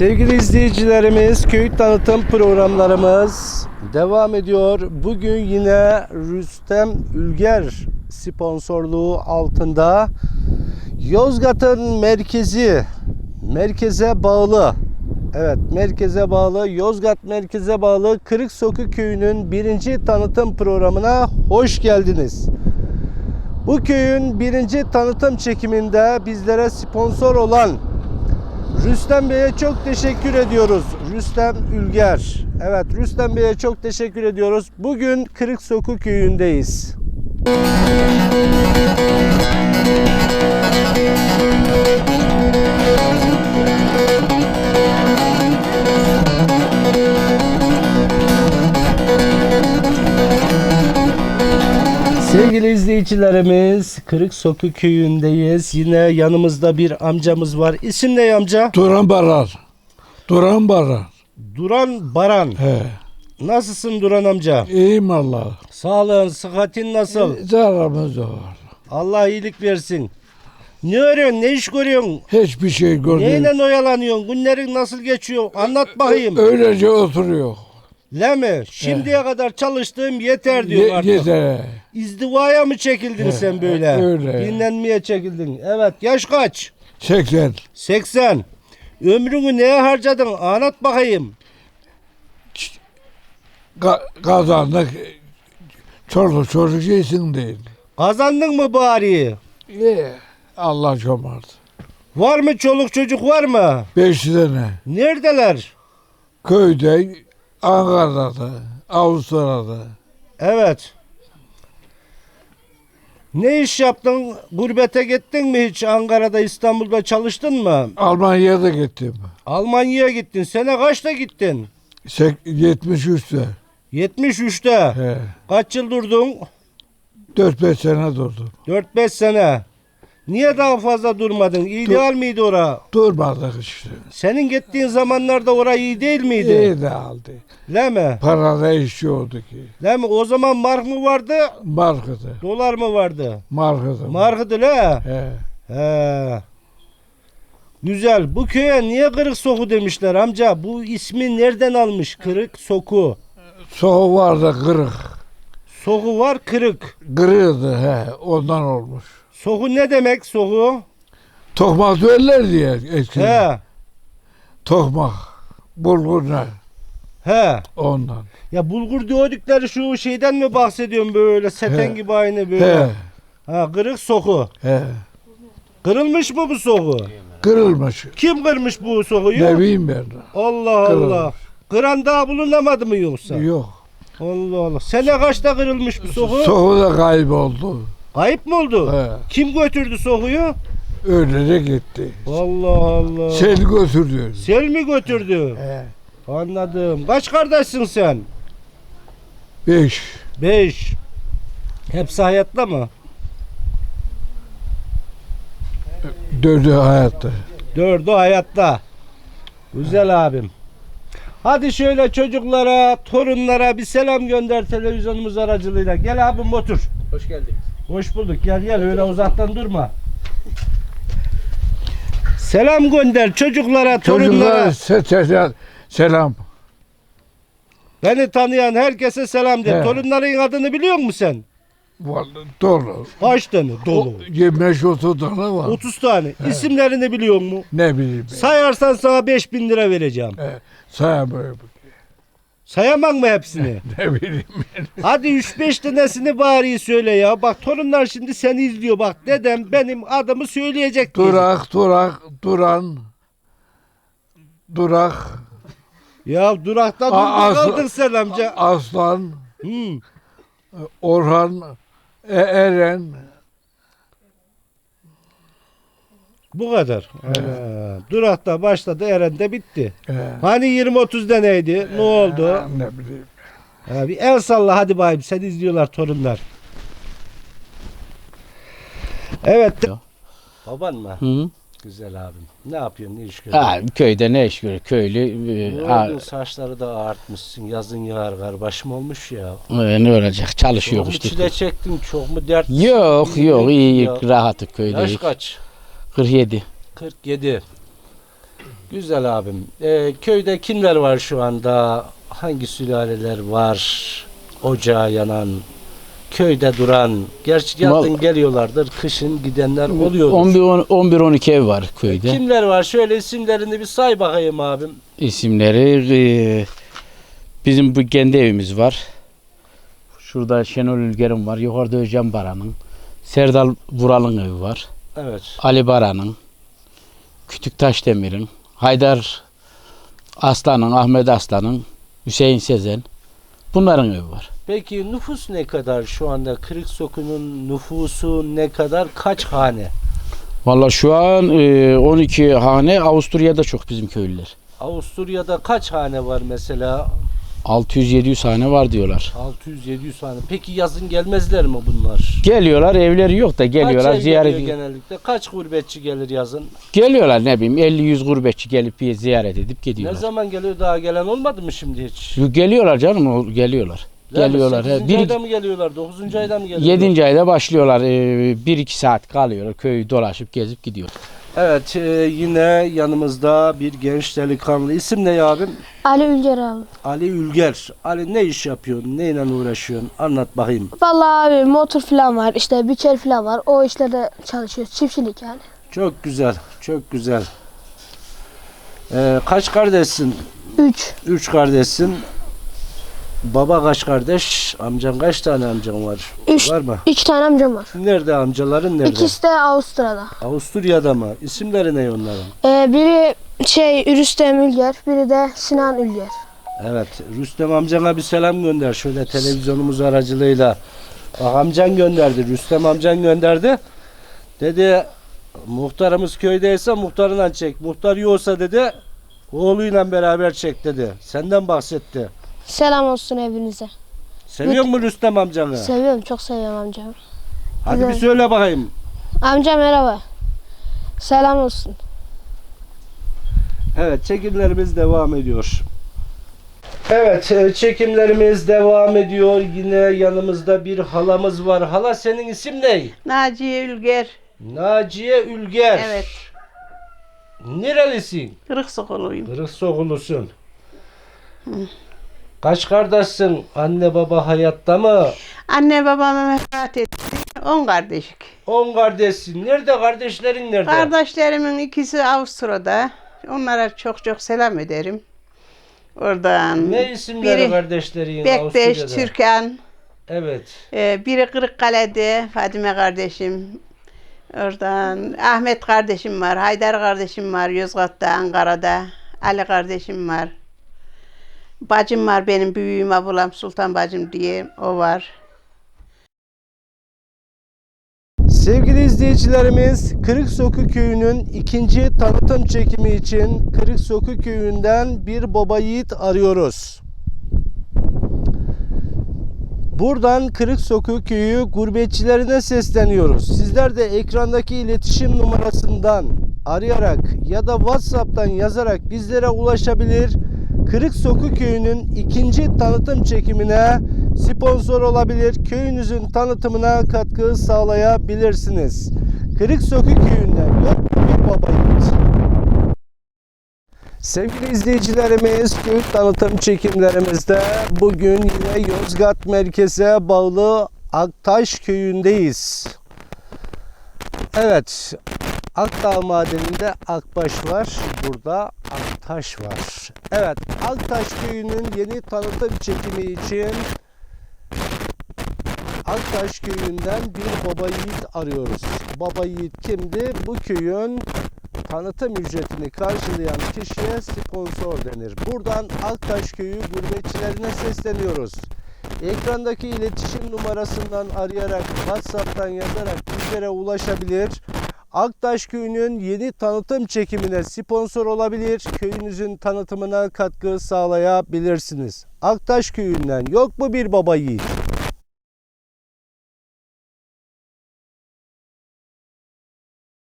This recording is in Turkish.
Sevgili izleyicilerimiz, köy tanıtım programlarımız devam ediyor. Bugün yine Rüstem Ülger sponsorluğu altında Yozgat'ın merkezi, merkeze bağlı, evet merkeze bağlı, Yozgat merkeze bağlı Kırık Soku Köyü'nün birinci tanıtım programına hoş geldiniz. Bu köyün birinci tanıtım çekiminde bizlere sponsor olan Rüstem Bey'e çok teşekkür ediyoruz. Rüstem Ülger. Evet Rüstem Bey'e çok teşekkür ediyoruz. Bugün Kırık Soku köyündeyiz. Sevgili izleyicilerimiz Kırık Soku köyündeyiz. Yine yanımızda bir amcamız var. İsim ne amca? Duran Barar. Duran Barar. Duran Baran. He. Nasılsın Duran amca? İyiyim Allah. Sağlığın, sıhhatin nasıl? Zararımız var. Allah iyilik versin. Ne örüyorsun, ne iş görüyorsun? Hiçbir şey gördüm. Neyle oyalanıyorsun? Günlerin nasıl geçiyor? Anlat bakayım. Öylece oturuyor. Le mi? Şimdiye kadar çalıştığım yeter diyor Ye- artık. yeter. İzdivaya mı çekildin He, sen böyle? öyle. Dinlenmeye çekildin. Evet. Yaş kaç? 80. 80. Ömrünü neye harcadın? Anlat bakayım. Ka- kazandık. Çoluk çocuk yesin değil. Kazandın mı bari? İyi. Allah cömert. Var mı çoluk çocuk var mı? Beş sene. Neredeler? Köyde, Ankara'da, Avustralya'da. Evet. Ne iş yaptın? Gurbete gittin mi hiç? Ankara'da, İstanbul'da çalıştın mı? Almanya'da gittim. Almanya'ya gittin. Sene kaçta gittin? Sek- 73'te. 73'te. He. Kaç yıl durdun? 4-5 sene durdum. 4-5 sene. Niye daha fazla durmadın? İdeal miydi ora? Durmadık işte. Senin gittiğin zamanlarda orası iyi değil miydi? İyi de aldı. Değil mi? Para da iş yoktu ki. Değil mi? O zaman mark mı vardı? Markası. Dolar mı vardı? Markası. Markıdı la. He. He. Güzel. Bu köye niye Kırık Soku demişler amca? Bu ismi nereden almış? Kırık Soku. Soğuk vardı kırık. Soku var kırık. Kırığıydı he. Ondan olmuş. Soku ne demek soku? Tokmak derler diye eskiden. He. Tokmak. Bulgur ne? He. Ondan. Ya bulgur diyordukları şu şeyden mi bahsediyorsun böyle seten He. gibi aynı böyle? He. Ha kırık soku. He. Kırılmış mı bu soku? Kırılmış. Kim kırmış bu sokuyu? Ne bileyim ben. Allah Kırılmış. Allah. Kıran daha bulunamadı mı yoksa? Yok. Allah Allah. Sene kaçta kırılmış bu soku? Soğuk da kayboldu. Kayıp mı oldu? He. Kim götürdü sokuyu? Öyle de gitti. Allah Allah. Seni götürdü. Sel mi götürdü? He. Anladım. Kaç kardeşsin sen? Beş. Beş. Hepsi hayatta mı? Dördü hayatta. Dördü hayatta. Güzel abim. Hadi şöyle çocuklara, torunlara bir selam gönder televizyonumuz aracılığıyla. Gel abim otur. Hoş geldiniz. Hoş bulduk. Gel gel öyle uzaktan durma. Selam gönder çocuklara, torunlara. Çocuklar se- se- selam. Beni tanıyan herkese selam de. He. Torunların adını biliyor musun sen? Vallahi Doğru. Kaç tane? Dolu. 25-30 tane var. 30 tane. İsimlerini biliyor musun? Ne bileyim ben. Sayarsan sana 5000 lira vereceğim. He, sayamıyorum. Sayamam mı hepsini? Ne bileyim ben. Hadi 3-5 tanesini bari söyle ya. Bak torunlar şimdi seni izliyor. Bak dedem benim adımı söyleyecek. Durak, durak, duran. Durak, Ya durakta Aa, durdun aslı- kaldın sen amca. Aslan, Hmm. Orhan, E- Eren. Bu kadar. Ha, durakta başladı Eren'de bitti. He. Hani 20-30 neydi? Ne oldu? Ne bileyim. Ha, bir el salla hadi bayım. Seni izliyorlar torunlar. Evet. Baban mı? Hı. Güzel abim. Ne yapıyorsun? Ne iş görüyorsun? Ha, köyde ne iş görüyor? Köylü e, oldu? Saçları da artmışsın. Yazın yağar kar başım olmuş ya. e, ne olacak? Çalışıyor Çok mu işte. çile çektin? Çok mu dert? Yok yok iyi Ya. rahatı Yaş köyde. kaç? 47. 47. Güzel abim. Ee, köyde kimler var şu anda? Hangi sülaleler var? Ocağı yanan, köyde duran. Gerçi yazın geliyorlardır, kışın gidenler oluyor. 11-12 ev var köyde. Kimler var? Şöyle isimlerini bir say bakayım abim. İsimleri e, bizim bu kendi evimiz var. Şurada Şenol Ülger'in var. Yukarıda Özcan Baran'ın. Serdal Vural'ın evi var. Evet. Ali Baran'ın. Kütük Taşdemir'in. Haydar Aslan'ın, Ahmet Aslan'ın. Hüseyin Sezen. Bunların evi var. Peki nüfus ne kadar şu anda? Kırık Soku'nun nüfusu ne kadar? Kaç hane? Valla şu an e, 12 hane Avusturya'da çok bizim köylüler. Avusturya'da kaç hane var mesela? 600-700 hane var diyorlar. 600-700 hane. Peki yazın gelmezler mi bunlar? Geliyorlar evleri yok da geliyorlar Kaç ev ziyaret geliyor genellikle? Kaç gurbetçi gelir yazın? Geliyorlar ne bileyim 50-100 gurbetçi gelip bir ziyaret edip Ne gidiyorlar. zaman geliyor? Daha gelen olmadı mı şimdi hiç? Geliyorlar canım geliyorlar. Değil? Geliyorlar. he. Sekizinci Bir, ayda mı geliyorlar? 9. ayda mı geliyorlar? 7. ayda başlıyorlar. 1-2 saat kalıyorlar. Köyü dolaşıp gezip gidiyor. Evet e, yine yanımızda bir genç delikanlı. İsim ne abim? Ali Ülger abi. Ali Ülger. Ali ne iş yapıyorsun? Neyle uğraşıyorsun? Anlat bakayım. Vallahi abi motor falan var. işte biçer falan var. O işlerde çalışıyoruz. Çiftçilik yani. Çok güzel. Çok güzel. Ee, kaç kardeşsin? 3. Üç kardeşsin. Baba kaç kardeş? Amcan kaç tane amcan var? Üç. Var mı? 2 tane amcam var. Nerede amcaların nerede? İkisi de Avusturya'da. Avusturya'da mı? İsimleri ne onların? Ee, biri şey Rüstem Ülger, biri de Sinan Ülger. Evet. Rüstem amcana bir selam gönder. Şöyle televizyonumuz aracılığıyla. Bak amcan gönderdi. Rüstem amcan gönderdi. Dedi muhtarımız köydeyse muhtarından çek. Muhtar yoksa dedi oğluyla beraber çek dedi. Senden bahsetti. Selam olsun evinize. Seviyor musun Rüstem amcanı? Seviyorum, çok seviyorum amcamı. Hadi bir güzel. söyle bakayım. Amca merhaba. Selam olsun. Evet çekimlerimiz devam ediyor. Evet e, çekimlerimiz devam ediyor. Yine yanımızda bir halamız var. Hala senin isim ne? Naciye Ülger. Naciye Ülger. Evet. Nerelisin? Kırık sokuluyum. Kırık Soğulusun. Kaç kardeşsin? Anne baba hayatta mı? Anne babam vefat etti. On kardeşik. On kardeşsin. Nerede kardeşlerin nerede? Kardeşlerimin ikisi Avusturya'da. Onlara çok çok selam ederim. Oradan Ne isimleri biri kardeşlerin Bektaş, Avusturya'da? Türkan, Evet. e, biri Kırıkkale'de Fadime kardeşim. Oradan Ahmet kardeşim var, Haydar kardeşim var Yozgat'ta, Ankara'da. Ali kardeşim var. Bacım var benim büyüğüm ablam Sultan bacım diye o var. Sevgili izleyicilerimiz, Kırık Soku Köyü'nün ikinci tanıtım çekimi için Kırık Soku Köyü'nden bir baba yiğit arıyoruz. Buradan Kırık Soku Köyü gurbetçilerine sesleniyoruz. Sizler de ekrandaki iletişim numarasından arayarak ya da WhatsApp'tan yazarak bizlere ulaşabilir. Kırık Soku Köyü'nün ikinci tanıtım çekimine sponsor olabilir. Köyünüzün tanıtımına katkı sağlayabilirsiniz. Kırık Soku Köyü'nden yok bir baba yiğit? Sevgili izleyicilerimiz, köy tanıtım çekimlerimizde bugün yine Yozgat merkeze bağlı Aktaş köyündeyiz. Evet, Akdağ madeninde Akbaş var, burada Aktaş var. Evet, Aktaş köyünün yeni tanıtım çekimi için Aktaş köyünden bir baba yiğit arıyoruz. Baba yiğit kimdi? Bu köyün tanıtım ücretini karşılayan kişiye sponsor denir. Buradan Aktaş Köyü gurbetçilerine sesleniyoruz. Ekrandaki iletişim numarasından arayarak, WhatsApp'tan yazarak bizlere ulaşabilir. Aktaş Köyü'nün yeni tanıtım çekimine sponsor olabilir. Köyünüzün tanıtımına katkı sağlayabilirsiniz. Aktaş Köyü'nden yok mu bir baba yiğit?